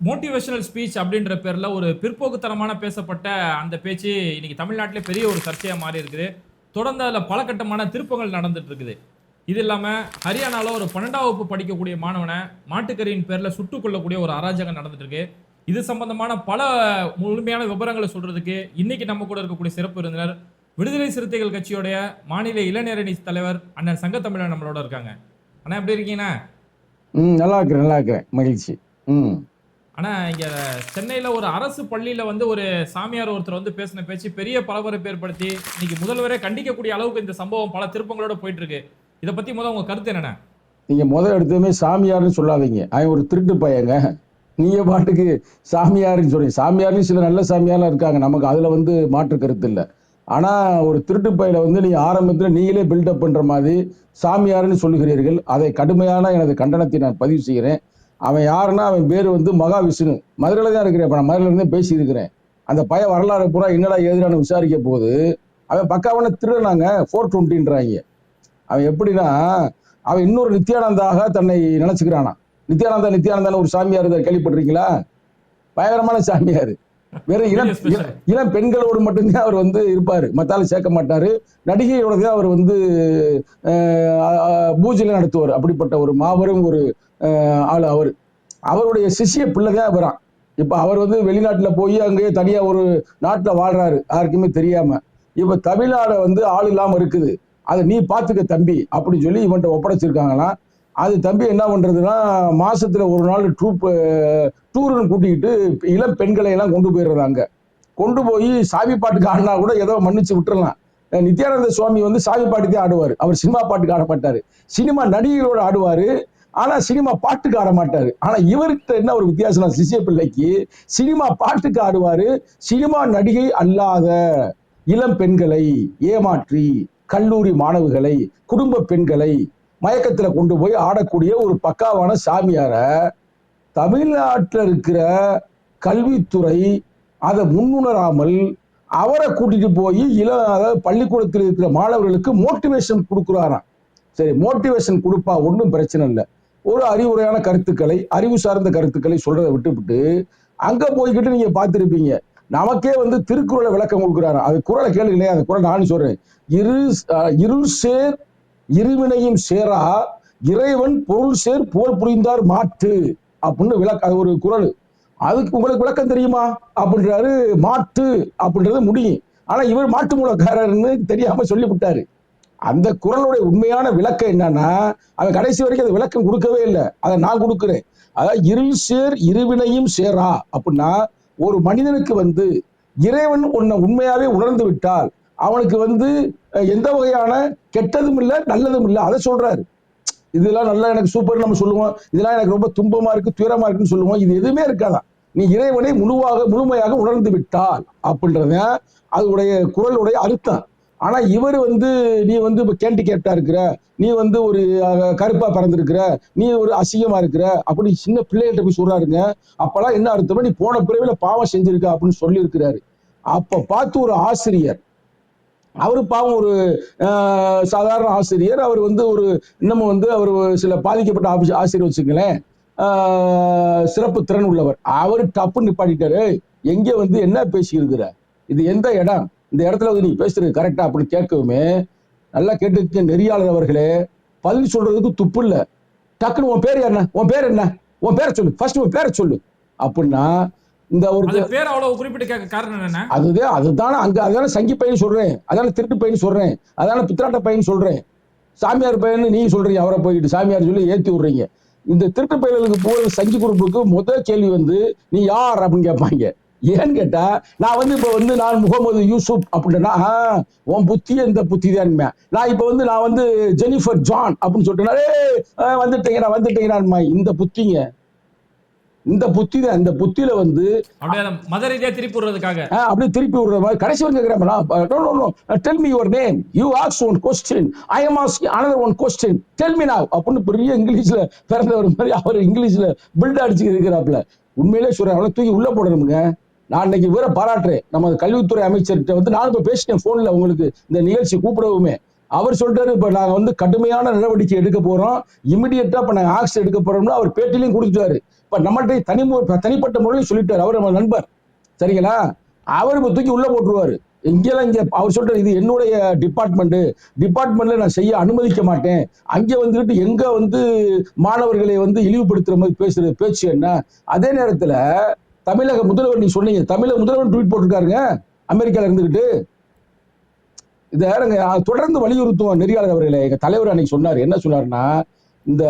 Motivational speech அப்படின்ற பேர்ல ஒரு பிற்போக்குத்தனமான பேசப்பட்ட அந்த பேச்சு இன்னைக்கு தமிழ்நாட்டிலே பெரிய ஒரு சர்ச்சையாக மாறி இருக்குது தொடர்ந்து அதில் பல கட்டமான திருப்பங்கள் நடந்துட்டு இருக்குது இது இல்லாம ஹரியானால ஒரு பன்னெண்டாம் வகுப்பு படிக்கக்கூடிய மாணவனை மாட்டுக்கறியின் பேர்ல சுட்டுக் கொள்ளக்கூடிய ஒரு அராஜகம் நடந்துட்டு இருக்கு இது சம்பந்தமான பல முழுமையான விவரங்களை சொல்றதுக்கு இன்னைக்கு நம்ம கூட இருக்கக்கூடிய சிறப்பு விருந்தினர் விடுதலை சிறுத்தைகள் கட்சியோடைய மாநில இளைஞரணி தலைவர் அண்ணன் சங்கத்தமிழன் நம்மளோட இருக்காங்க. அண்ணா எப்படி இருக்கீங்கண்ணா? ம் நல்லா இருக்கிறேன் நல்லா இருக்கிறேன். மகிழ்ச்சி. ம். ஆனால் இங்கே சென்னையில் ஒரு அரசு பள்ளியில் வந்து ஒரு சாமியார் ஒருத்தர் வந்து பேசின பேச்சு பெரிய பரபரப்பு ஏற்படுத்தி இன்னைக்கு முதல்வரே கண்டிக்கக்கூடிய அளவுக்கு இந்த சம்பவம் பல திருப்பங்களோட போயிட்டு இருக்கு இதை பற்றி முதல் உங்க கருத்து என்னண்ணா நீங்கள் முதல் எடுத்ததுமே சாமியார்னு சொல்லாதீங்க. அவன் ஒரு திருட்டு பையங்க. நீங்கள் பாட்டுக்கு சாமியார்னு சொல்லி சாமியார்னு சில நல்ல சாமியார்லாம் இருக்காங்க. நமக்கு அதில் வந்து மாற்று கருத்து இல்லை. ஆனால் ஒரு திருட்டு பயில வந்து நீங்கள் ஆரம்பத்தில் நீங்களே பில்டப் பண்ணுற மாதிரி சாமியார்னு சொல்லுகிறீர்கள். அதை கடுமையான எனது கண்டனத்தை நான் பதிவு செய்கிறேன். அவன் யாருன்னா அவன் பேர் வந்து மகாவிஷ்ணு. மதுரையில தான் இருக்கிறேன் இப்போ நான் மதுரையில பேசியிருக்கிறேன் பேசி இருக்கிறேன். அந்த பய வரலாறு பூரா என்னடா எதிரான விசாரிக்க போது அவன் பக்காவான திருடுனாங்க ஃபோர் டுவெண்ட்டின்றாங்க அவன் எப்படின்னா அவன் இன்னொரு நித்யானந்தாக தன்னை நினைச்சுக்கிறானா நித்யானந்தா நித்யானந்தான ஒரு சாமியார் இருக்கார் கேள்விப்பட்டிருக்கீங்களா? பயங்கரமான சாமியார். வெறும் இளம். இளம்- பெண்களோடு மட்டும்தான் அவர் வந்து இருப்பாரு. மத்தால சேர்க்க மாட்டாரு. நடிகையோட தான் அவர் வந்து பூஜையில நடத்துவார். அப்படிப்பட்ட ஒரு மாபெரும் ஒரு ஆள் அவர். அவருடைய சிஷ்ய பிள்ளை தான் வரான் இப்ப அவர் வந்து வெளிநாட்டுல போய் அங்கேயே தனியா ஒரு நாட்டுல வாழ்றாரு. யாருக்குமே தெரியாம. இப்ப தமிழ்நாடு வந்து ஆள் இல்லாம இருக்குது. அதை நீ பாத்துக்க தம்பி அப்படின்னு சொல்லி இவன்ட்ட ஒப்படைச்சிருக்காங்களாம். அது தம்பி என்ன பண்ணுறதுன்னா மாசத்துல ஒரு நாள் ட்ரூப் டூருன்னு கூட்டிக்கிட்டு இளம் பெண்களை எல்லாம் கொண்டு போயிடுறாங்க கொண்டு போய் சாவி பாட்டுக்கு ஆடினா கூட ஏதோ மன்னிச்சு விட்டுறலாம். நித்யானந்த சுவாமி வந்து சாவி பாட்டுக்கு தான் ஆடுவார். அவர் சினிமா பாட்டுக்கு ஆடப்பட்டார் சினிமா நடிகைகளோட ஆடுவாரு. ஆனா சினிமா பாட்டுக்கு ஆட மாட்டாரு. ஆனா இவர்கிட்ட என்ன ஒரு வித்தியாசம் சிசிய பிள்ளைக்கு சினிமா பாட்டுக்கு ஆடுவாரு. சினிமா நடிகை அல்லாத இளம் பெண்களை ஏமாற்றி கல்லூரி மாணவிகளை குடும்ப பெண்களை மயக்கத்துல கொண்டு போய் ஆடக்கூடிய ஒரு பக்காவான சாமியார தமிழ்நாட்டில் இருக்கிற கல்வித்துறை அதை முன்னுணராமல் அவரை கூட்டிட்டு போய் இள அதாவது பள்ளிக்கூடத்தில் இருக்கிற மாணவர்களுக்கு மோட்டிவேஷன் கொடுக்குறாராம். சரி மோட்டிவேஷன் கொடுப்பா ஒன்றும் பிரச்சனை இல்லை. ஒரு அறிவுரையான கருத்துக்களை அறிவு சார்ந்த கருத்துக்களை சொல்றதை விட்டுவிட்டு அங்க போய்கிட்டு நீங்க பார்த்துருப்பீங்க. நமக்கே வந்து திருக்குறளை விளக்கம் கொடுக்குறாரு அது குறளை இல்லையா அந்த குரல் நானும் சொல்றேன். இரு இருள் சேர் இருவினையும் சேரா இறைவன் பொருள் சேர் புகழ் புரிந்தார் மாட்டு அப்படின்னு விளக்க அது ஒரு குறள் அதுக்கு உங்களுக்கு விளக்கம் தெரியுமா? அப்படின்றாரு மாட்டு அப்படின்றது முடியும் ஆனா இவர் மாட்டு மூலக்காரர்னு தெரியாம சொல்லிவிட்டாரு. அந்த குறளுடைய உண்மையான விளக்கம் என்னன்னா அவன் கடைசி வரைக்கும் அந்த விளக்கம் கொடுக்கவே இல்லை. அதை நான் கொடுக்குறேன். அதாவது இருள் சேர் இருவினையும் சேரா அப்படின்னா ஒரு மனிதனுக்கு வந்து இறைவன் உன்னை உண்மையாவே உணர்ந்து விட்டால் அவனுக்கு வந்து எந்த வகையான கெட்டதும் இல்லை நல்லதும் இல்லை. அதை சொல்றாரு. இதெல்லாம் நல்லா எனக்கு சூப்பர் நம்ம சொல்லுவோம். இதெல்லாம் எனக்கு ரொம்ப துன்பமா இருக்கு துயரமா இருக்குன்னு சொல்லுவோம். இது எதுவுமே இருக்காதான் நீ இறைவனை முழுவாக முழுமையாக உணர்ந்து விட்டால் அப்படின்றத அதனுடைய குரலுடைய அர்த்தம். ஆனா இவர் வந்து நீ வந்து இப்ப கேண்டி கேப்டா இருக்கிற நீ வந்து ஒரு கருப்பா பறந்துருக்கிற நீ ஒரு அசிங்கமா இருக்கிற அப்படி சின்ன பிள்ளைகிட்ட போய் சொல்றாருங்க. அப்பெல்லாம் என்ன அர்த்தம் நீ போன பிறவில பாவம் செஞ்சிருக்க அப்படின்னு சொல்லி இருக்கிறாரு அப்ப பார்த்து ஒரு ஆசிரியர் அவரு பாவம் ஒரு சாதாரண ஆசிரியர். அவர் வந்து ஒரு இன்னமும் வந்து அவர் சில பாதிக்கப்பட்ட ஆபி- ஆசிரியர் வச்சுங்களேன் சிறப்பு திறன் உள்ளவர். அவர் டப்பு நிப்பாட்டிட்டாரு. எங்கே வந்து என்ன பேசி இது எந்த இடம்? இந்த இடத்துல வந்து நீ பேசுறது கரெக்டா அப்படின்னு கேட்கவுமே நல்லா கேட்டு நெறியாளர் அவர்களே பதில் சொல்றதுக்கு துப்பு இல்லை. டக்குன்னு உன் பேர் என்ன? உன் பேர் என்ன? உன் பேரை சொல்லு. ஃபர்ஸ்ட் உன் பேரை சொல்லு. அப்படின்னா இந்த ஒரு பேர் அவ்வளவு குறிப்பிட்டு கேட்க காரணம் என்ன அதுதான் அதுதானே அங்க அதான சங்கி பையன் சொல்றேன். அதான திருட்டு பையன் சொல்றேன். அதான பித்திராட்ட பையன் சொல்றேன். சாமியார் பையன் நீங்க சொல்றீங்க அவரை போய்கிட்டு சாமியார் சொல்லி ஏத்தி விடுறீங்க. இந்த திருட்டு பையனுக்கு போகிற சங்கி குரூப்புக்கு முதல் கேள்வி வந்து நீ யார் அப்படின்னு கேட்பாங்க. ஏன்னு கேட்டா நான் வந்து இப்ப வந்து நான் முகமது யூசுப் அப்படின்னா உன் புத்தியே இந்த புத்தி தான் நான் இப்ப வந்து நான் வந்து ஜெனிஃபர் ஜான் அப்படின்னு சொல்லிட்டு "ஏய், ஆ, வந்துட்டீங்க நான் வந்துட்டீங்க இந்த புத்திங்க இந்த புத்தி தான் இந்த புத்தியில வந்து மத ரீதியா திருப்பி விடுறதுக்காக. அப்படியே திருப்பி விடுற மாதிரி கடைசி வரைக்கும் கேட்கிறேன் tell me your name you aux one question I am ask another one question tell me now. அப்படின்னு பெரிய இங்கிலீஷ்ல பிறந்தவர் மாதிரி அவர் இங்கிலீஷ்ல பில்ட் அடிச்சு இருக்கிறாப்ல உண்மையிலே சொல்றேன் அவளை தூக்கி உள்ள போடணுங்க நான் இன்னைக்கு வேற பாராட்டுறேன். நம்ம கல்வித்துறை அமைச்சர்கிட்ட வந்து நான் இப்ப பேசிட்டேன் போன்ல உங்களுக்கு இந்த நிகழ்ச்சி கூப்பிடவுமே. அவர் சொல்றாரு இப்ப நாங்க வந்து கடுமையான நடவடிக்கை எடுக்க போறோம். இமிடியட்டா இப்ப நாங்க ஆக்ஸ் எடுக்க போறோம்னு அவர் பேட்டிலையும் கொடுத்துட்டாரு இப்ப நம்மள்கிட்ட தனி தனிப்பட்ட முறையில் சொல்லிட்டாரு. அவர் நம்ம நண்பர். சரிங்களா? அவர் இப்ப தூக்கி உள்ள போட்டுருவாரு. இங்கெல்லாம் இங்க அவர் சொல்றாரு இது என்னுடைய டிபார்ட்மெண்ட் டிபார்ட்மெண்ட்ல நான் செய்ய அனுமதிக்க மாட்டேன். அங்க வந்துட்டு எங்க வந்து மாணவர்களை வந்து இழிவுபடுத்துற மாதிரி பேசுற பேச்சு என்ன? அதே நேரத்துல தமிழக முதல்வர் நீ சொன்னீங்க தமிழக முதல்வர் ட்வீட் போட்டிருக்காருங்க அமெரிக்கால இருந்துகிட்டு. இந்த தொடர்ந்து வலியுறுத்துவோம் நெறியாளர் அவர்களே. எங்க தலைவர் அன்னைக்கு சொன்னார். என்ன சொன்னாருன்னா இந்த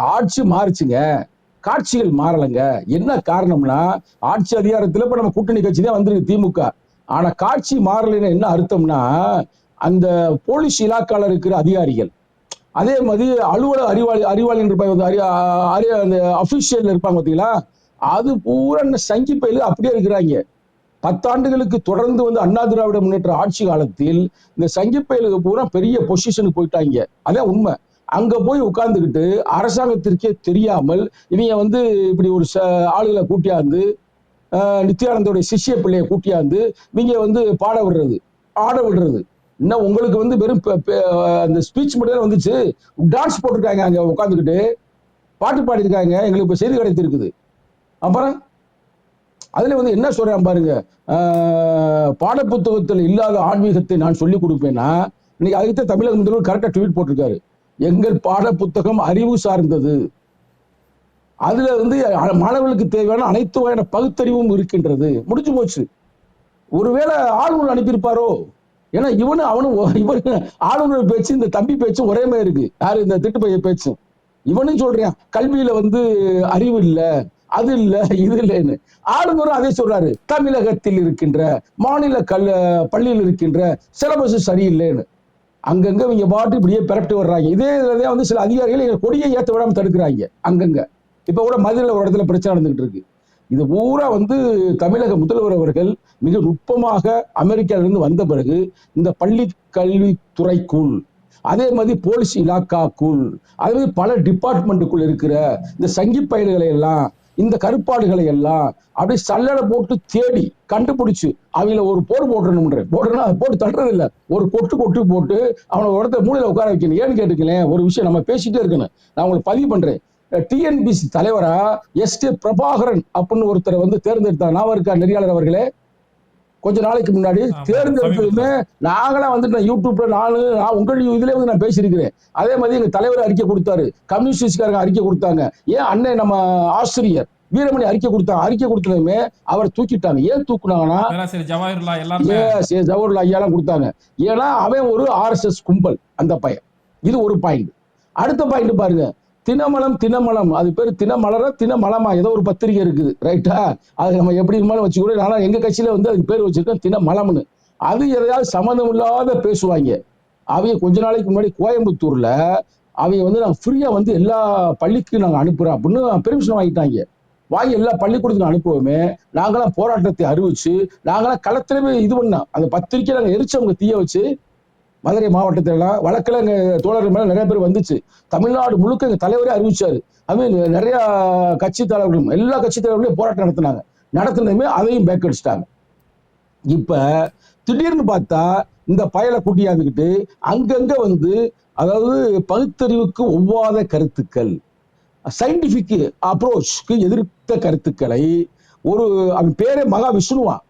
ஆட்சி மாறுச்சுங்க காட்சிகள் மாறலைங்க. என்ன காரணம்னா ஆட்சி அதிகாரத்துல இப்ப நம்ம கூட்டணி கட்சி தான் வந்திருக்கு திமுக. ஆனா காட்சி மாறலைன்னு என்ன அர்த்தம்னா அந்த போலீஸ் இலாக்கால இருக்கிற அதிகாரிகள். அதே மாதிரி அலுவலக அறிவாளி அறிவாளி இருப்பாங்க அறி- அறி- அந்த அஃபிஷியல் இருப்பாங்க பார்த்தீங்களா அது பூரா இந்த சங்கி பயில அப்படியே இருக்கிறாங்க. பத்தாண்டுகளுக்கு தொடர்ந்து வந்து அண்ணா திராவிட முன்னேற்ற ஆட்சி காலத்தில் இந்த சங்கி பயலுக்கு பூரா பெரிய பொசிஷனுக்கு போயிட்டாங்க. அதான் உண்மை. அங்க போய் உட்கார்ந்துக்கிட்டு அரசாங்கத்திற்கே தெரியாமல் இவங்க வந்து இப்படி ஒரு ச- ஆளுகளை கூட்டியாந்து நித்யானந்தோடைய சிஷ்ய பிள்ளையை கூட்டியாந்து இவங்க வந்து பாட விடுறது ஆட விடுறது. இன்னும் உங்களுக்கு வந்து வெறும் அந்த ஸ்பீச் மட்டும் தான் வந்துச்சு? டான்ஸ் போட்டிருக்காங்க அங்கே உட்காந்துக்கிட்டு பாட்டு பாடியிருக்காங்க. எங்களுக்கு இப்போ செய்தி கிடைத்திருக்குது. அப்புறம் அதுல வந்து என்ன சொல்றேன் பாருங்க ஆஹ், பாடப்புத்தகத்தில் இல்லாத ஆன்மீகத்தை நான் சொல்லி கொடுப்பேன்னா இன்னைக்கு அதுக்கு தமிழக முதல்வர் கரெக்டா ட்வீட் போட்டிருக்காரு. எங்கள் பாட புத்தகம் அறிவு சார்ந்தது. அதுல வந்து மாணவர்களுக்கு தேவையான அனைத்து வகையான பகுத்தறிவும் இருக்கின்றது. முடிஞ்சு போச்சு. ஒருவேளை ஆளுநர் அனுப்பியிருப்பாரோ? ஏன்னா இவனு அவனும் இவனு ஆளுநர் பேச்சு இந்த தம்பி பேச்சும் ஒரே மாதிரி இருக்கு. யாரு இந்த திட்டுப்பைய பேச்சும். இவனும் சொல்றான் கல்வியில வந்து அறிவு இல்லை. அது இல்ல இது இல்லைன்னு. ஆளுநரும் அதே சொல்றாரு. தமிழகத்தில் இருக்கின்ற மாநில கல் பள்ளியில் இருக்கின்ற சிலபஸ் சரியில்லைன்னு. அங்கங்க இவங்க பாட்டு இப்படியே பிறப்பிட்டு வர்றாங்க இதே இதுலதான் வந்து சில அதிகாரிகள் எங்க கொடியை ஏற்ற விடாம தடுக்கிறாங்க அங்கங்க. இப்ப கூட மதுரையில் ஒரு இடத்துல பிரச்சனை நடந்துகிட்டு இருக்கு. இது பூரா வந்து தமிழக முதல்வர் அவர்கள் மிக நுட்பமாக அமெரிக்காவிலிருந்து வந்த பிறகு இந்த பள்ளி கல்வித்துறைக்குள் அதே மாதிரி போலீஸ் இலாக்காக்குள் அதே மாதிரி பல டிபார்ட்மெண்ட்டுக்குள் இருக்கிற இந்த சங்கி பயல்களை எல்லாம் இந்த கருப்பாடுகளை எல்லாம் அப்படியே சல்லடை போட்டு தேடி கண்டுபிடிச்சு அவங்கள ஒரு போடு போட்டுறணும்ன்ற. போடுறா போட்டு தட்டுறது இல்ல. ஒரு கொட்டு கொட்டு போட்டு அவனை ஒருத்த இடத்துல மூலையில உட்கார வைக்கணும். ஏன்னு கேட்டுக்கலேன் ஒரு விஷயம் நம்ம பேசிட்டே இருக்கணும். நான் உங்களுக்கு பதிவு பண்றேன். டிஎன்பிசி தலைவரா எஸ் கே பிரபாகரன் அப்படின்னு ஒருத்தரை வந்து தேர்ந்தெடுத்தார். நான் இருக்கா நெறியாளர் அவர்களே? கொஞ்ச நாளைக்கு முன்னாடி தேர்ந்தெடுத்ததுமே நாங்களாம் வந்து நான் யூடியூப்ல நான் உங்கள் இதுல வந்து நான் பேசியிருக்கிறேன். அதே மாதிரி எங்க தலைவர் அறிக்கை கொடுத்தாரு. கம்யூனிஸ்ட்காரங்க அறிக்கை கொடுத்தாங்க. ஏன் அண்ணன் நம்ம ஆசிரியர் வீரமணி அறிக்கை கொடுத்தாங்க அறிக்கை கொடுத்ததுமே அவர் தூக்கிட்டாங்க. ஏன் தூக்குனாங்கன்னா ஜவஹர்லால் ஐயாலாம் கொடுத்தாங்க. ஏன்னா அவன் ஒரு ஆர்எஸ்எஸ் கும்பல் அந்த பையன். இது ஒரு பாயிண்ட் அடுத்த பாயிண்ட் பாருங்க. தினமலம் தினமலம். அது பேர் தினமலர தினமலமா? ஏதோ ஒரு பத்திரிகை இருக்குது ரைட்டா அது நம்ம எப்படி இருந்தாலும் வச்சுக்கூட ஆனால் எங்க கட்சியில வந்து அதுக்கு பேர் வச்சிருக்கோம் தினமலம்னு. அது எதையாவது சம்மந்தம் இல்லாத பேசுவாங்க. அவங்க கொஞ்ச நாளைக்கு முன்னாடி கோயம்புத்தூர்ல அவங்க வந்து நான் ஃப்ரீயா வந்து எல்லா பள்ளிக்கும் நாங்க அனுப்புறோம் அப்படின்னு பெர்மிஷன் வாங்கிட்டாங்க. வாங்கி எல்லா பள்ளிக்கூடத்துக்கும் அனுப்புவோமே. நாங்களாம் போராட்டத்தை அறிவிச்சு நாங்களாம் களத்துல இது பண்ணோம். அந்த பத்திரிக்கை நாங்க எரிச்சவங்க தீய வச்சு மதுரை மாவட்டத்துல எல்லாம் வழக்குல தோழர்கள் மேலே நிறைய பேர் வந்துச்சு. தமிழ்நாடு முழுக்க எங்க தலைவரே அறிவிச்சாரு. அது நிறைய கட்சி தலைவர்களும் எல்லா கட்சி தலைவர்களையும் போராட்டம் நடத்தினாங்க. நடத்தினதுமே அதையும் பேக் அடிச்சிட்டாங்க. இப்ப திடீர்னு பார்த்தா இந்த பயலை கூட்டியாந்துக்கிட்டு அங்கங்க வந்து அதாவது பகுத்தறிவுக்கு ஒவ்வாத கருத்துக்கள் சயின்டிஃபிக் அப்ரோச்க்கு எதிர்த்த கருத்துக்களை ஒரு அவன் பேரே மகா விஷ்ணுவான்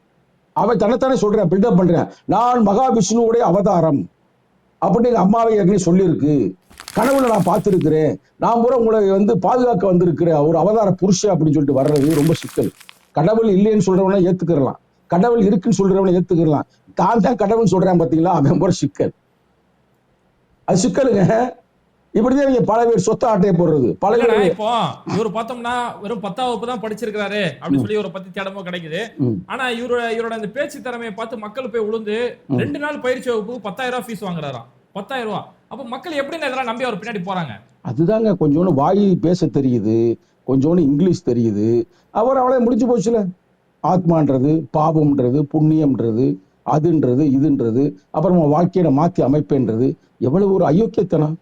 அவன் தன்னைத்தானே சொல்றேன் பில்டப் பண்றேன். நான் மகா விஷ்ணுவுடைய அவதாரம். அப்படின்னு அம்மாவை ஏற்கனவே சொல்லியிருக்கு. கனவுல நான் பார்த்துருக்கிறேன். நான் கூட உங்களை வந்து பாதுகாக்க வந்திருக்கிற ஒரு அவதார புருஷன் அப்படின்னு சொல்லிட்டு வர்றது ரொம்ப சிக்கல். கடவுள் இல்லைன்னு சொல்றவனை ஏத்துக்கிறலாம். கடவுள் இருக்குன்னு சொல்றவனை ஏத்துக்கிறலாம். தான் தான் கடவுள் சொல்றான் பாத்தீங்களா? அவன் கூட சிக்கல். அது சிக்கலுங்க. இப்படிதான் இவங்க பல பேர் சொத்த ஆட்டையை போடுறது. பல பேர் இப்போ இவர் பார்த்தோம்னா வெறும் பத்தாம் வகுப்பு தான் படிச்சிருக்காரு அப்படின்னு சொல்லி இவரை பத்தி தேடமோ கிடைக்குது. ஆனா இவரோட இவரோட அந்த பேச்சு திறமையை பார்த்து மக்கள் போய் உளுந்து. ரெண்டு நாள் பயிற்சி வகுப்புக்கு பத்தாயிரம் ரூபாய் ஃபீஸ் வாங்குறாராம். பத்தாயிரம் ரூபாய் அப்ப மக்கள் எப்படி இதெல்லாம் நம்பி அவர் பின்னாடி போறாங்க? அதுதாங்க கொஞ்சோண்டு வாய் பேச தெரியுது கொஞ்சோண்டு இங்கிலீஷ் தெரியுது. அவர் அவளே முடிஞ்சு போச்சுல. ஆத்மான்றது பாவம்ன்றது புண்ணியம்ன்றது அதுன்றது இதுன்றது அப்புறமா வாழ்க்கையில மாத்தி அமைப்பேன்றது எவ்வளவு ஒரு அயோக்கியத்தனம்.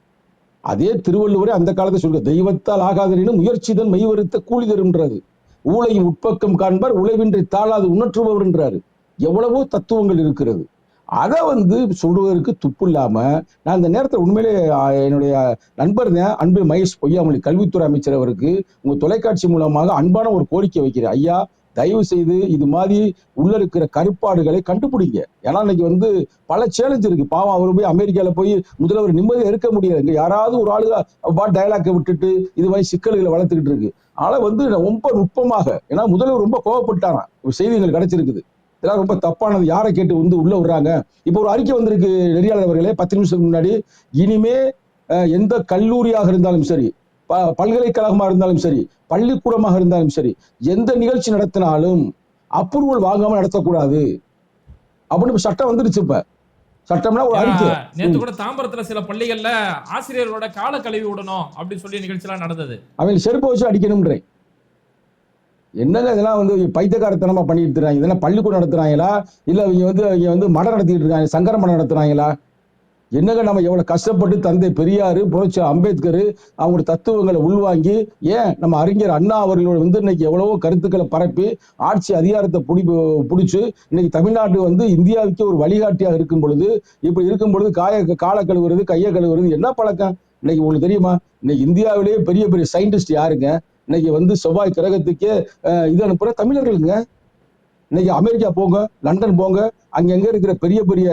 அதே திருவள்ளுவரே அந்த காலத்தை சொல்ற தெய்வத்தால் ஆகாதனினும் முயற்சிதன் மெய்வருத்த கூலி தரும்ன்றது ஊழை உட்பக்கம் காண்பார் உழைவின்றி தாழாது உணர்ற்றுபவர்ன்றாரு. எவ்வளவோ தத்துவங்கள் இருக்கிறது. அதை வந்து சொல்வதற்கு துப்பு இல்லாம நான் இந்த நேரத்தில் உண்மையிலே என்னுடைய நண்பர் தான் அன்பு மகேஷ் பொய்யாமொழி கல்வித்துறை அமைச்சர் அவருக்கு உங்க தொலைக்காட்சி மூலமாக அன்பான ஒரு கோரிக்கை வைக்கிறேன். ஐயா தயவு செய்து இது மாதிரி உள்ள இருக்கிற கருப்பாடுகளை கண்டுபிடிங்க. ஏன்னா இன்னைக்கு வந்து பல சேலஞ்ச் இருக்கு. பாவம் அவர் போய் அமெரிக்கால போய் முதல்வர் நிம்மதியா இருக்க முடியாது யாராவது ஒரு ஆளுக பா டயலாக்கை விட்டுட்டு இது மாதிரி சிக்கல்களை வளர்த்துக்கிட்டு இருக்கு. ஆனா வந்து ரொம்ப நுட்பமாக ஏன்னா முதல்வர் ரொம்ப கோவப்பட்டாராம் செய்திகள் கிடைச்சிருக்குது. இதெல்லாம் ரொம்ப தப்பானது. யாரை கேட்டு வந்து உள்ள விடுறாங்க? இப்போ ஒரு அறிக்கை வந்திருக்கு நெறியாளர் அவர்களே பத்து நிமிஷத்துக்கு முன்னாடி. இனிமே எந்த கல்லூரியாக இருந்தாலும் சரி ப- பல்கலைக்கழகமாக இருந்தாலும் சரி பள்ளிக்கூடமாக இருந்தாலும் சரி எந்த நிகழ்ச்சி நடத்தினாலும் அப்ரூவல் வாங்காம நடத்தக்கூடாது. அப்படின்னு சட்டம் வந்துருச்சு இப்ப. சட்டம்னா ஒரு அறிக்கை. நேத்து கூட தாம்பரத்துல சில பள்ளிகள்ல ஆசிரியர்களோட கால கழுவி விடணும் அப்படின்னு சொல்லி நிகழ்ச்சி எல்லாம் நடந்தது. அவங்க செருப்பை வச்சு அடிக்கணும்ன்றேன். என்னங்க இதெல்லாம் வந்து பைத்தியக்காரத்தனமா பண்ணிட்டு இருக்காங்க இதெல்லாம் பள்ளிக்கூடம் நடத்துறாங்களா? இல்ல அவங்க வந்து அவங்க வந்து மடம் நடத்திட்டு இருக்காங்க சங்கர மடம் நடத்துறாங்களா? என்னங்க நம்ம எவ்வளவு கஷ்டப்பட்டு தந்தை பெரியாரு புரட்சி அம்பேத்கர் அவங்களோட தத்துவங்களை உள்வாங்கி ஏன் நம்ம அறிஞர் அண்ணா அவர்களோட வந்து இன்னைக்கு எவ்வளவோ கருத்துக்களை பரப்பி ஆட்சி அதிகாரத்தை புடி பிடிச்சு இன்னைக்கு தமிழ்நாடு வந்து இந்தியாவுக்கு ஒரு வழிகாட்டியாக இருக்கும் பொழுது இப்படி இருக்கும் பொழுது காய காலை கழுவுறது கையை கழுவுறது என்ன பழக்கம்? இன்னைக்கு உங்களுக்கு தெரியுமா? இன்னைக்கு இந்தியாவிலேயே பெரிய பெரிய சயின்டிஸ்ட் யாருங்க? இன்னைக்கு வந்து செவ்வாய் கிரகத்துக்கே இது அனுப்புற தமிழர்களுங்க. இன்னைக்கு அமெரிக்கா போங்க லண்டன் போங்க அங்கங்க இருக்கிற பெரிய பெரிய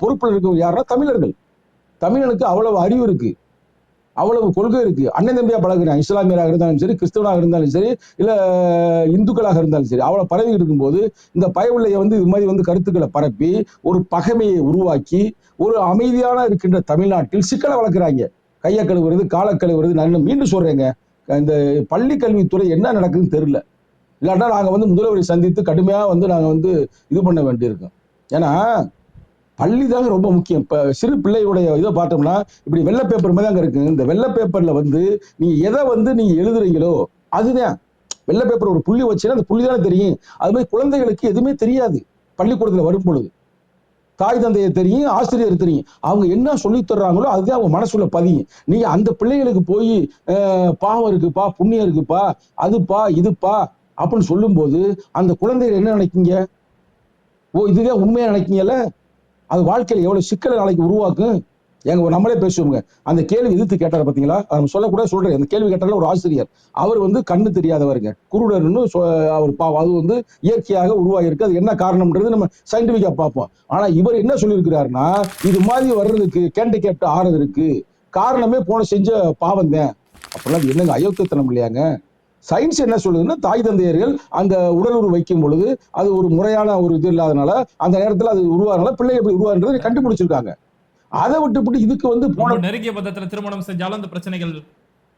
பொறுப்பில் பொறுப்புல யாருன்னா தமிழர்கள். தமிழனுக்கு அவ்வளவு அறிவு இருக்கு. அவ்வளவு கொள்கை இருக்கு. அண்ணன் தம்பியா பழகுறாங்க இஸ்லாமியராக இருந்தாலும் சரி கிறிஸ்தவனாக இருந்தாலும் சரி இல்ல இந்துக்களாக இருந்தாலும் சரி அவ்வளவு பரவி இருக்கும்போது இந்த பயவுள்ளைய வந்து இது மாதிரி வந்து கருத்துக்களை பரப்பி ஒரு பகைமையை உருவாக்கி ஒரு அமைதியான இருக்கின்ற தமிழ்நாட்டில் சிக்கலை வளர்க்குறாங்க. கையை கழுவுறது காலை கழுவுறது நான் மீண்டும் சொல்றேங்க. இந்த பள்ளி கல்வித்துறை என்ன நடக்குதுன்னு தெரியல. இல்லாட்டா நாங்கள் வந்து முதல்வரை சந்தித்து கடுமையாக வந்து நாங்க வந்து இது பண்ண வேண்டியிருக்கோம் ஏன்னா பள்ளி தாங்க ரொம்ப முக்கியம். இப்போ சிறு பிள்ளையுடைய இதை பார்த்தோம்னா இப்படி வெள்ளை பேப்பர் மாதிரி தாங்க இருக்கு. இந்த வெள்ளை பேப்பர்ல வந்து நீங்கள் எதை வந்து நீங்க எழுதுறீங்களோ அதுதான். வெள்ளை பேப்பர் ஒரு புள்ளி வச்சுன்னா அந்த புள்ளி தானே தெரியும். அது மாதிரி குழந்தைகளுக்கு எதுவுமே தெரியாது. பள்ளிக்கூடத்துல வரும் பொழுது தாய் தந்தையை தெரியும் ஆசிரியர் தெரியும். அவங்க என்ன சொல்லித் தர்றாங்களோ அதுதான் அவங்க மனசுல பதியும். நீங்க அந்த பிள்ளைகளுக்கு போய் பாவம் இருக்குப்பா புண்ணியம் இருக்குப்பா அதுப்பா இதுப்பா அப்படின்னு சொல்லும்போது அந்த குழந்தைகள் என்ன நினைக்கீங்க? ஓ இதுதான் உண்மையாக நினைக்கீங்கல்ல? அது வாழ்க்கையில் எவ்வளோ சிக்கலை நாளைக்கு உருவாக்கும்? எங்க நம்மளே பேசுவோங்க அந்த கேள்வி எதிர்த்து கேட்டார் பார்த்தீங்களா அது சொல்லக்கூட சொல்றேன். அந்த கேள்வி கேட்டால ஒரு ஆசிரியர். அவர் வந்து கண்ணு தெரியாதவருங்க. குருடர்னு சொ- அவர் பாவம். அது வந்து இயற்கையாக உருவாகிருக்கு அது என்ன காரணம்ன்றது நம்ம சயின்டிஃபிக்காக பார்ப்போம். ஆனால் இவர் என்ன சொல்லியிருக்கிறாருன்னா இது மாதிரி வர்றதுக்கு கேண்டிகேப்ட் ஆறதுக்கு காரணமே போன செஞ்ச பாவம் தான் அப்பெல்லாம் என்னங்க அயோக்கியத்தனம் இல்லையாங்க? சயின்ஸ் என்ன சொல்லுதுன்னா தாய் தந்தையர்கள் அந்த உடலுறு வைக்கும் பொழுது அது ஒரு முறையான ஒரு இது இல்லாதனால அந்த நேரத்துல அது உருவாகிறனால பிள்ளை எப்படி உருவான்றதை கண்டுபிடிச்சிருக்காங்க. அதை விட்டுவிட்டு இதுக்கு வந்து போன நெருங்கிய பதத்துல திருமணம் செஞ்சாலும் அந்த பிரச்சனைகள்.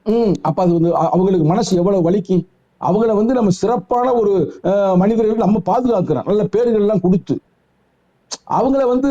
ம் அப்ப அது வந்து அவங்களுக்கு மனசு எவ்வளவு வலிக்கும் அவங்கள வந்து நம்ம சிறப்பான ஒரு மனிதர்கள் நம்ம பாதுகாக்கிறோம் நல்ல பேர்கள் எல்லாம் கொடுத்து. அவங்கள வந்து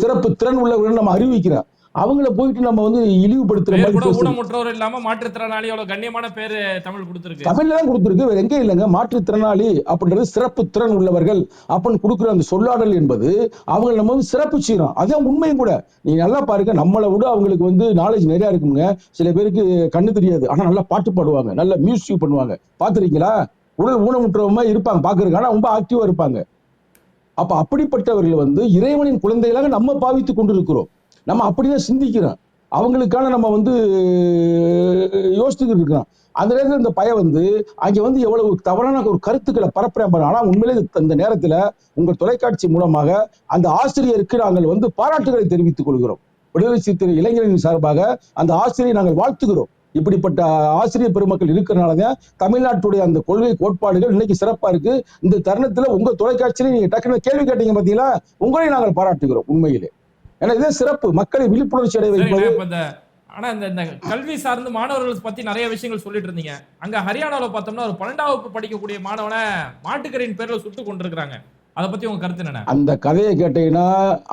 சிறப்பு திறன் உள்ளவர்கள் நம்ம அறிவிக்கிறோம். அவங்கள போயிட்டு நம்ம வந்து இழிவுபடுத்துற மாதிரி. ஊனமுற்றோர் இல்லாம மாற்றுத்திறனாளி அவ்வளவு கண்ணியமான பேரு தமிழ் கொடுத்திருக்கு. தமிழ்ல தான் கொடுத்துருக்கு வேற எங்கே இல்லைங்க? மாற்றுத்திறனாளி அப்படின்றது சிறப்பு திறன் உள்ளவர்கள் அப்படின்னு கொடுக்குற அந்த சொல்லாடல் என்பது அவங்க நம்ம வந்து சிறப்பு செய்யறோம். அதான் உண்மையும் கூட. நீங்க நல்லா பாருங்க நம்மளை விட அவங்களுக்கு வந்து நாலேஜ் நிறைய இருக்குங்க. சில பேருக்கு கண்ணு தெரியாது. ஆனா நல்லா பாட்டு பாடுவாங்க நல்ல மியூசிக் பண்ணுவாங்க. பாத்துருக்கீங்களா? உடல் ஊனமுற்றவங்க இருப்பாங்க பாக்குறதுக்கு. ஆனா ரொம்ப ஆக்டிவா இருப்பாங்க. அப்ப அப்படிப்பட்டவர்கள் வந்து இறைவனின் குழந்தைகளாக நம்ம பாவித்து கொண்டிருக்கிறோம். நம்ம அப்படிதான் சிந்திக்கிறோம். அவங்களுக்கான நம்ம வந்து யோசிச்சுக்கிட்டு இருக்கிறோம் அந்த நேரத்தில் இந்த பய வந்து அங்கே வந்து எவ்வளவு தவறான ஒரு கருத்துக்களை பரப்புறேன் பாரு. ஆனா உண்மையிலே இந்த- நேரத்தில் உங்கள் தொலைக்காட்சி மூலமாக அந்த ஆசிரியருக்கு நாங்கள் வந்து பாராட்டுகளை தெரிவித்துக் கொள்கிறோம். விடுதலை சிறுத்தை இளைஞரின் சார்பாக அந்த ஆசிரியரை நாங்கள் வாழ்த்துகிறோம். இப்படிப்பட்ட ஆசிரியர் பெருமக்கள் இருக்கிறனாலதான் தமிழ்நாட்டுடைய அந்த கொள்கை கோட்பாடுகள் இன்னைக்கு சிறப்பா இருக்கு. இந்த தருணத்துல உங்க தொலைக்காட்சியில நீங்க டக்குனு கேள்வி கேட்டீங்க பாத்தீங்களா? உங்களையும் நாங்கள் பாராட்டுகிறோம் உண்மையிலே. ஏன்னா இதே சிறப்பு. மக்களை விழிப்புணர்ச்சி அடைய வைப்பது. ஆனா இந்த இந்த கல்வி சார்ந்து மாணவர்கள் பத்தி நிறைய விஷயங்கள் சொல்லிட்டு இருந்தீங்க. அங்க ஹரியானால பார்த்தோம்னா ஒரு பன்னெண்டாம் வகுப்பு படிக்கக்கூடிய மாணவனை மாட்டுக்கறியின் பேர்ல சுட்டு கொண்டிருக்கிறாங்க அதை பத்தி உங்க கருத்து என்ன அந்த கதையை கேட்டீங்கன்னா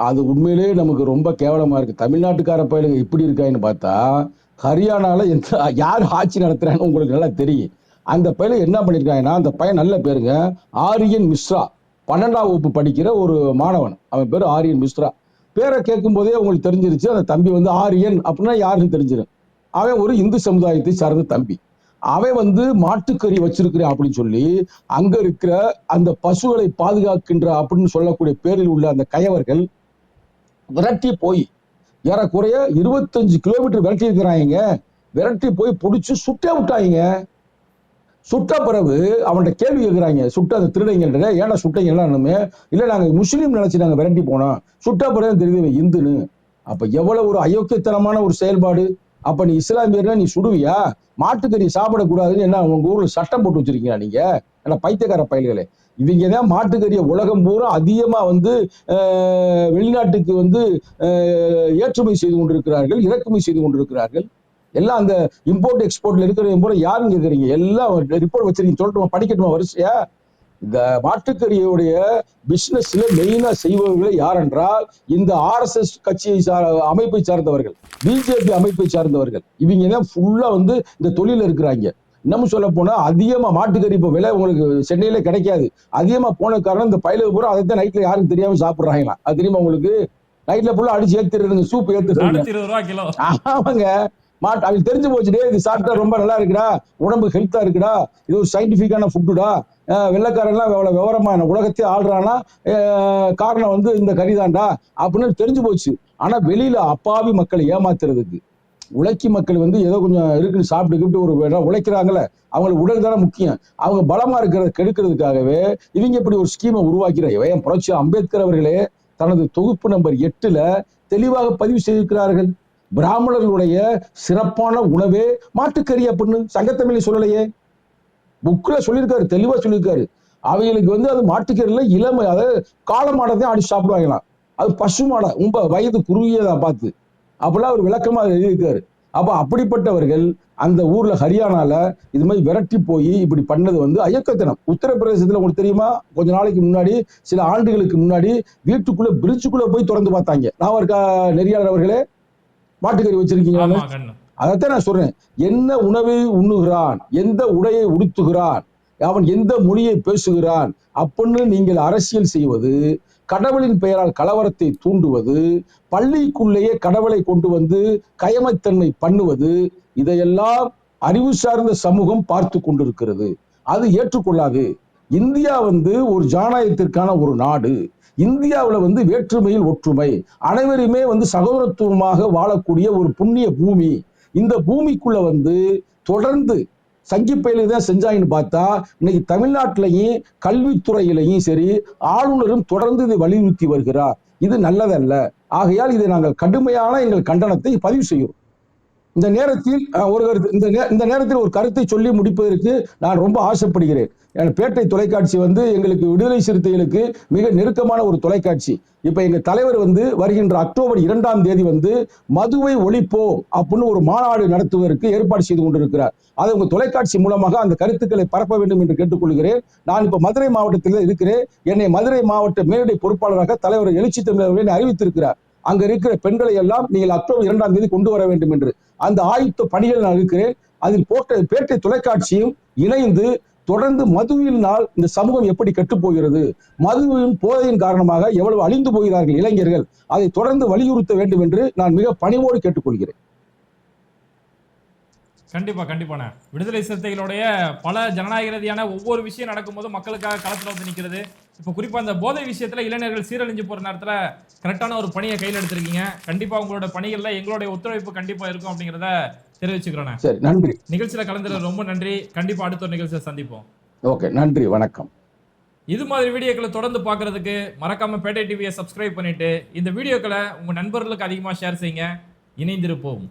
அது உண்மையிலேயே நமக்கு ரொம்ப கேவலமா இருக்கு. தமிழ்நாட்டுக்கார பயிலுங்க இப்படி இருக்காங்கன்னு பார்த்தா ஹரியானால எந்த யார் ஆட்சி நடத்துறான்னு உங்களுக்கு நல்லா தெரியும். அந்த பையன் என்ன பண்ணியிருக்காங்கன்னா அந்த பையன் நல்ல பேருங்க ஆரியன் மிஸ்ரா. பன்னெண்டாம் வகுப்பு படிக்கிற ஒரு மாணவன். அவன் பேர் ஆரியன் மிஸ்ரா. பேரை கேட்கும் போதே உங்களுக்கு தெரிஞ்சிருச்சு. அந்த தம்பி வந்து ஆரியன் அப்படின்னா யாருன்னு தெரிஞ்சிடும் அவன் ஒரு இந்து சமுதாயத்தை சார்ந்த தம்பி. அவன் வந்து மாட்டுக்கறி வச்சிருக்கிறேன் அப்படின்னு சொல்லி அங்க இருக்கிற அந்த பசுகளை பாதுகாக்கின்ற அப்படின்னு சொல்லக்கூடிய பேரில் உள்ள அந்த கயவர்கள் விரட்டி போய் ஏறக்குறைய இருபத்தஞ்சு கிலோமீட்டர் விரட்டி இருக்கிறாங்க விரட்டி போய் பிடிச்சி சுட்டே விட்டாங்க. சுட்ட பிறகு அவன்கிட்ட கேள்வி கேட்குறாங்க சுட்ட அந்த திருடங்கள்ட்ட ஏன்னா சுட்டீங்க எல்லாருமே இல்லை நாங்கள் முஸ்லீம் நினைச்சு நாங்கள் விரட்டி போனோம். சுட்ட பிறகு தெரியுது இந்துன்னு. அப்போ எவ்வளவு ஒரு அயோக்கியத்தனமான ஒரு செயல்பாடு. அப்போ நீ இஸ்லாமியர்னா நீ சுடுவியா? மாட்டுக்கறி சாப்பிடக்கூடாதுன்னு என்ன உங்கள் ஊரில் சட்டம் போட்டு வச்சிருக்கீங்களா நீங்கள் ஏன்னா பைத்தியக்கார பயல்களே. இவங்க தான் மாட்டுக்கறியை உலகம் பூரா அதிகமாக வந்து வெளிநாட்டுக்கு வந்து ஏற்றுமதி செய்து கொண்டிருக்கிறார்கள் இறக்குமதி செய்து கொண்டிருக்கிறார்கள். எல்லாம் அந்த இம்போர்ட் எக்ஸ்போர்ட்ல இருக்கிற பூரா யாருன்னு கேக்குறீங்க எல்லாம் ரிப்போர்ட் வச்சிருக்கீங்க. சொல்லட்டுமா? படிக்கட்டுமா? வரிசையா? இந்த மாட்டுக்கறியுடைய பிசினஸ்ல மெயினா செய்பவர்களே யார் என்றால் இந்த ஆர்எஸ்எஸ் கட்சியை சார் அமைப்பை சார்ந்தவர்கள் பிஜேபி அமைப்பை சார்ந்தவர்கள். இவங்க தான் ஃபுல்லா வந்து இந்த தொழில இருக்கிறாங்க. இன்னமும் சொல்ல போனா அதிகமா மாட்டுக்கறி இப்போ விலை உங்களுக்கு சென்னையில கிடைக்காது. அதிகமா போன காரணம் இந்த பயிலுக்கு பூரா அதை தான் நைட்ல யாரும் தெரியாம சாப்பிடுறாங்களா அது தெரியுமா உங்களுக்கு? நைட்ல ஃபுல்லா அடிச்சு ஏத்துறதுங்க. சூப் ஏத்துறாங்க ஆமாங்க. மாட்டு அவங்களுக்கு தெரிஞ்சு போச்சுடே இது சாப்பிட்டா ரொம்ப நல்லா இருக்குடா உடம்பு ஹெல்த்தா இருக்குடா இது ஒரு சயின்டிபிக்கான ஃபுட்டுடா வெள்ளக்காரன்லாம் எவ்வளவு விவரமா என்ன உலகத்தையே ஆள்றானா காரணம் வந்து இந்த கறிதான்டா அப்படின்னு தெரிஞ்சு போச்சு. ஆனா வெளியில அப்பாவி மக்களை ஏமாத்துறதுக்கு உழைக்கி மக்கள் வந்து ஏதோ கொஞ்சம் இருக்குன்னு சாப்பிட்டுக்கிட்டு ஒரு உழைக்கிறாங்களே அவங்களுக்கு உடல் தானே முக்கியம். அவங்க பலமா இருக்கிறத கெடுக்கிறதுக்காகவே இவங்க இப்படி ஒரு ஸ்கீமை உருவாக்கிறாங்க ஏன் புரட்சி அம்பேத்கர் அவர்களே தனது தொகுப்பு நம்பர் எட்டுல தெளிவாக பதிவு செய்திருக்கிறார்கள். பிராமணர்களுடைய சிறப்பான உணவே மாட்டுக்கறி அப்படின்னு சங்கத்தமிழ் சொல்லலையே. புக்கில் சொல்லியிருக்காரு தெளிவாக சொல்லியிருக்காரு. அவைகளுக்கு வந்து அது மாட்டுக்கறியில இளமை அதாவது காலமாடத்தையும் அடிச்சு சாப்பிடுவாங்களாம். அது பசு மாடை ரொம்ப வயது குறுகியதா பார்த்து. அப்பெல்லாம் அவர் விளக்கமாக எழுதியிருக்காரு. அப்போ அப்படிப்பட்டவர்கள் அந்த ஊர்ல ஹரியானால இது மாதிரி விரட்டி போய் இப்படி பண்ணது வந்து அயக்கத்தனம். உத்தரப்பிரதேசத்துல உங்களுக்கு தெரியுமா? கொஞ்ச நாளைக்கு முன்னாடி சில ஆண்டுகளுக்கு முன்னாடி வீட்டுக்குள்ள பிரிட்ஜுக்குள்ள போய் திறந்து பார்த்தாங்க. நான் இருக்கா நெறியாளர் அவர்களே? மாட்டுக்கறி வச்சிருக்கீங்க. ஆமா கண்ணு. அதைத்தான் நான் சொல்றேன். என்ன உணவை உண்ணுகிறான்? எந்த உடையை உடுத்துகிறான்? அவன் எந்த மொழியை பேசுகிறான்? அப்படின்னு நீங்கள் அரசியல் செய்வது கடவுளின் பெயரால் கலவரத்தை தூண்டுவது பள்ளிக்குள்ளேயே கடவுளை கொண்டு வந்து கயமைத்தன்மை பண்ணுவது இதையெல்லாம் அறிவு சார்ந்த சமூகம் பார்த்து கொண்டிருக்கிறது. அது ஏற்றுக்கொள்ளாது. இந்தியா வந்து ஒரு ஜனநாயகத்திற்கான ஒரு நாடு. இந்தியாவில் வந்து வேற்றுமையில் ஒற்றுமை. அனைவருமே வந்து சகோதரத்துவமாக வாழக்கூடிய ஒரு புண்ணிய பூமி. இந்த பூமிக்குள்ள வந்து தொடர்ந்து சங்கிப்பயில தான் செஞ்சாங்கன்னு பார்த்தா இன்னைக்கு தமிழ்நாட்டிலையும் கல்வித்துறையிலையும் சரி ஆளுநரும் தொடர்ந்து இதை வலியுறுத்தி வருகிறார். இது நல்லதல்ல. ஆகையால் இதை நாங்கள் கடுமையான எங்கள் கண்டனத்தை பதிவு செய்கிறோம். இந்த நேரத்தில் ஒரு கருத்து இந்த இந்த நேரத்தில் ஒரு கருத்தை சொல்லி முடிப்பதற்கு நான் ரொம்ப ஆசைப்படுகிறேன். என் பேட்டை தொலைக்காட்சி வந்து எங்களுக்கு விடுதலை சிறுத்தைகளுக்கு மிக நெருக்கமான ஒரு தொலைக்காட்சி. இப்ப எங்க தலைவர் வந்து வருகின்ற அக்டோபர் இரண்டாம் தேதி வந்து மதுவை ஒழிப்போம் அப்படின்னு ஒரு மாநாடு நடத்துவதற்கு ஏற்பாடு செய்து கொண்டிருக்கிறார். அதை உங்க தொலைக்காட்சி மூலமாக அந்த கருத்துக்களை பரப்ப வேண்டும் என்று கேட்டுக்கொள்கிறேன். நான் இப்ப மதுரை மாவட்டத்தில் இருக்கிறேன். என்னை மதுரை மாவட்ட மேலடை பொறுப்பாளராக தலைவர் எழுச்சி தமிழர் என்னை அறிவித்திருக்கிறார். அங்க இருக்கிற பெண்களை எல்லாம் நீங்கள் அக்டோபர் இரண்டாம் தேதி கொண்டு வர வேண்டும் என்று. அந்த ஆயுத்த பணிகள் நான் இருக்கிறேன். அதில் போட்ட பேட்டை தொலைக்காட்சியும் இணைந்து தொடர்ந்து மதுவினால் இந்த சமூகம் எப்படி கெட்டுப்போகிறது மதுவின் போதையின் காரணமாக எவ்வளவு அழிந்து போகிறார்கள் இளைஞர்கள்? அதை தொடர்ந்து வலியுறுத்த வேண்டும் என்று நான் மிக பணிவோடு கேட்டுக்கொள்கிறேன். கண்டிப்பா கண்டிப்பாண்ணே விடுதலை சிறுத்தைகளுடைய பல ஜனநாயக ரீதியான ஒவ்வொரு விஷயம் நடக்கும்போது மக்களுக்காக களத்துல வந்து நிக்கிறது. இப்போ குறிப்பா அந்த போதை விஷயத்துல இளைஞர்கள் சீரழிஞ்சு போற நேரத்துல கரெக்டான ஒரு பணியை கையில் எடுத்திருக்கீங்க. கண்டிப்பா உங்களோட பணிகள்ல எங்களுடைய ஒத்துழைப்பு கண்டிப்பா இருக்கும் அப்படிங்கிறத தெரிவிச்சுக்கிறோண்ணே சரி நன்றி. நிகழ்ச்சியில கலந்துறது ரொம்ப நன்றி. கண்டிப்பா அடுத்த ஒரு நிகழ்ச்சியை சந்திப்போம். ஓகே நன்றி வணக்கம். இது மாதிரி வீடியோக்களை தொடர்ந்து பார்க்கறதுக்கு மறக்காம பேட்டை டிவியை சப்ஸ்கிரைப் பண்ணிட்டு இந்த வீடியோக்களை உங்க நண்பர்களுக்கு அதிகமாக ஷேர் செய்யுங்க. இணைந்திருப்போம்.